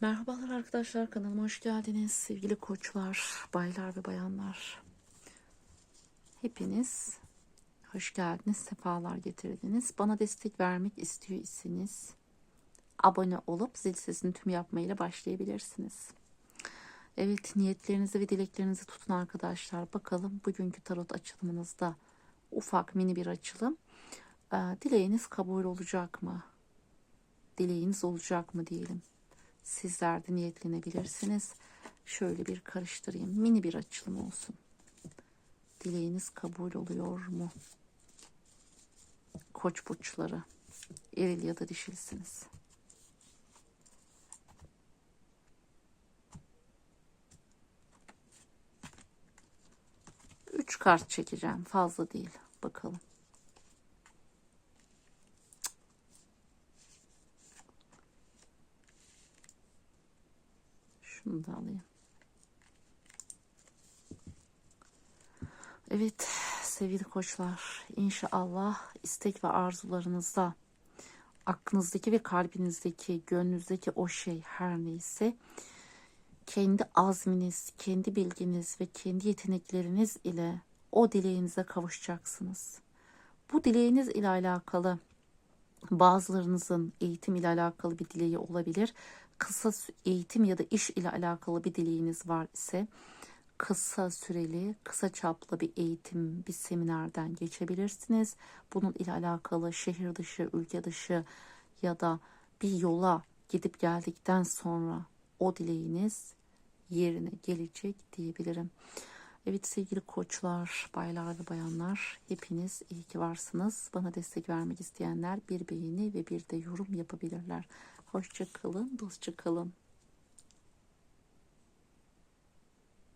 Merhabalar arkadaşlar kanalıma hoş geldiniz sevgili koçlar, baylar ve bayanlar. Hepiniz hoş geldiniz, sefalar getirdiniz. Bana destek vermek istiyor iseniz abone olup zil sesini tüm yapmayla başlayabilirsiniz. Evet niyetlerinizi ve dileklerinizi tutun arkadaşlar. Bakalım bugünkü tarot açılımınızda ufak mini bir açılım. Ee, Dileğiniz kabul olacak mı? Dileğiniz olacak mı diyelim. Sizler de niyetlenebilirsiniz. Şöyle bir karıştırayım. Mini bir açılım olsun. Dileğiniz kabul oluyor mu? Koç burçları. Eril ya da dişilsiniz. Üç kart çekeceğim. Fazla değil. Bakalım. Şunu da alayım. Evet sevgili koçlar inşallah istek ve arzularınızda aklınızdaki ve kalbinizdeki gönlünüzdeki o şey her neyse kendi azminiz, kendi bilginiz ve kendi yetenekleriniz ile o dileğinize kavuşacaksınız. Bu dileğiniz ile alakalı bazılarınızın eğitim ile alakalı bir dileği olabilir. Kısa eğitim ya da iş ile alakalı bir dileğiniz var ise kısa süreli, kısa çaplı bir eğitim, bir seminerden geçebilirsiniz. Bunun ile alakalı şehir dışı, ülke dışı ya da bir yola gidip geldikten sonra o dileğiniz yerine gelecek diyebilirim. Evet sevgili koçlar, baylar ve bayanlar hepiniz iyi ki varsınız. Bana destek vermek isteyenler bir beğeni ve bir de yorum yapabilirler. Hoşça kalın, dostça kalın.